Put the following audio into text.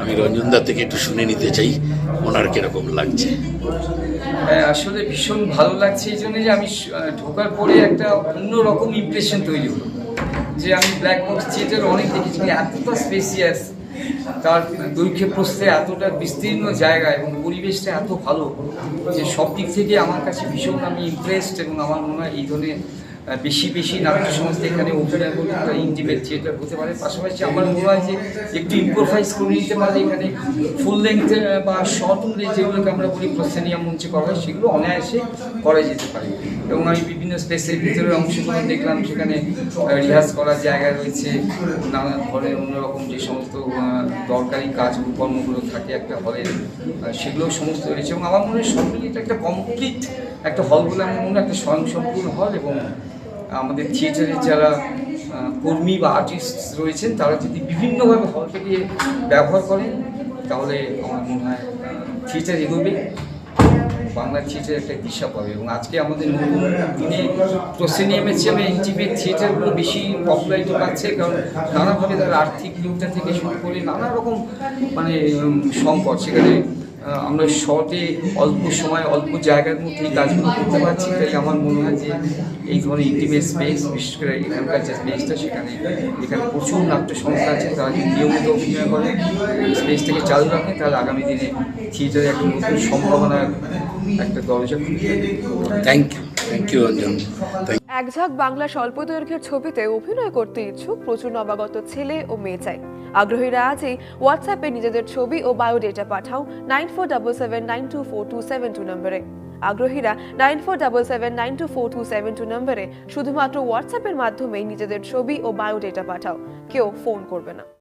আমি রঞ্জনদার থেকে একটু শুনে নিতে চাই ওনার কীরকম লাগছে? হ্যাঁ, আসলে ভীষণ ভালো লাগছে এই জন্য যে আমি ঢোকার পরে একটা অন্যরকম ইমপ্রেশন তৈরি হলো। যে আমি ব্ল্যাক বক্স থিয়েটার অনেক দেখেছি এতটা স্পেসিয়াস তার দৈর্ঘ্যে প্রস্থে এতটা বিস্তীর্ণ জায়গা এবং পরিবেশটা এত ভালো যে সব দিক থেকে আমার কাছে ভীষণ আমি ইমপ্রেসড এবং আমার মনে হয় এই ধরনের বেশি বেশি নাট্য সংস্থা এখানে অভিনয় করতে পারে ইন্টিমেট থিয়েটার হতে পারে। পাশাপাশি আমার মনে হয় যে একটু ইম্প্রোভাইজ করে নিতে পারে এখানে ফুল লেন্থ বা শর্ট যেগুলোকে আমরা বলি প্রসেনিয়াম মঞ্চে করা হয়, সেগুলো অনায়াসে করা যেতে পারে। এবং আমি বিভিন্ন স্পেসের ভিতরে অংশগ্রহণ দেখলাম, সেখানে রিহার্স করার জায়গা রয়েছে। নানা ধরনের অন্যরকম যে সমস্ত দরকারি কাজ কর্মগুলো থাকে একটা হলের সেগুলো সমস্ত রয়েছে। এবং আমার মনে হয় সব এটা একটা কমপ্লিট একটা হল বলে আমার মনে হয়, একটা স্বয়ংসম্পূর্ণ হল এবং আমাদের থিয়েটারের যারা কর্মী বা আর্টিস্ট রয়েছেন, তারা যদি বিভিন্নভাবে হলটাকে ব্যবহার করেন, তাহলে আমার মনে হয় থিয়েটার এগোবে বাংলা থিয়েটার একটা দিশা পাবে। এবং আজকে আমাদের নতুন দিনে প্রসেনিয়ামের চেয়ে ইন্টিমেট থিয়েটারগুলো বেশি পপুলারিটি পাচ্ছে, কারণ নানাভাবে তার আর্থিক দিকটা থেকে শুরু করে নানা রকম মানে সংকট। সেখানে আমরা শর্টে অল্প সময়, অল্প জায়গার মধ্যে এই কাজগুলো করতে পারছি। তাই আমার মনে হয় যে এই ধরনের ইন্টিমেট স্পেস বিশেষ করে এখানকার যে স্পেসটা সেখানে এখানে প্রচুর নাট্য সংস্থা আছে। তারা যদি নিয়মিত অভিনয় করে স্পেসটাকে চালু রাখে, তাহলে আগামী দিনে থিয়েটারে একটা নতুন সম্ভাবনার একটা দরজা thank you thank you Ranjan thank এক ঝাঁক বাংলা স্বল্প দৈর্ঘ্যের ছবিতে অভিনয় করতে ইচ্ছুক প্রচুর নবাগত ছেলে ও মেয়ে চাই। আগ্রহীরা আজই হোয়াটসঅ্যাপে নিজেদের ছবি ও বায়োডেটা পাঠাও nine four double seven nine two four two seven two নম্বরে। আগ্রহীরা nine four double seven nine two four two seven two নম্বরে শুধুমাত্র হোয়াটসঅ্যাপের মাধ্যমেই নিজেদের ছবি ও বায়োডেটা পাঠাও। কেউ ফোন করবে না।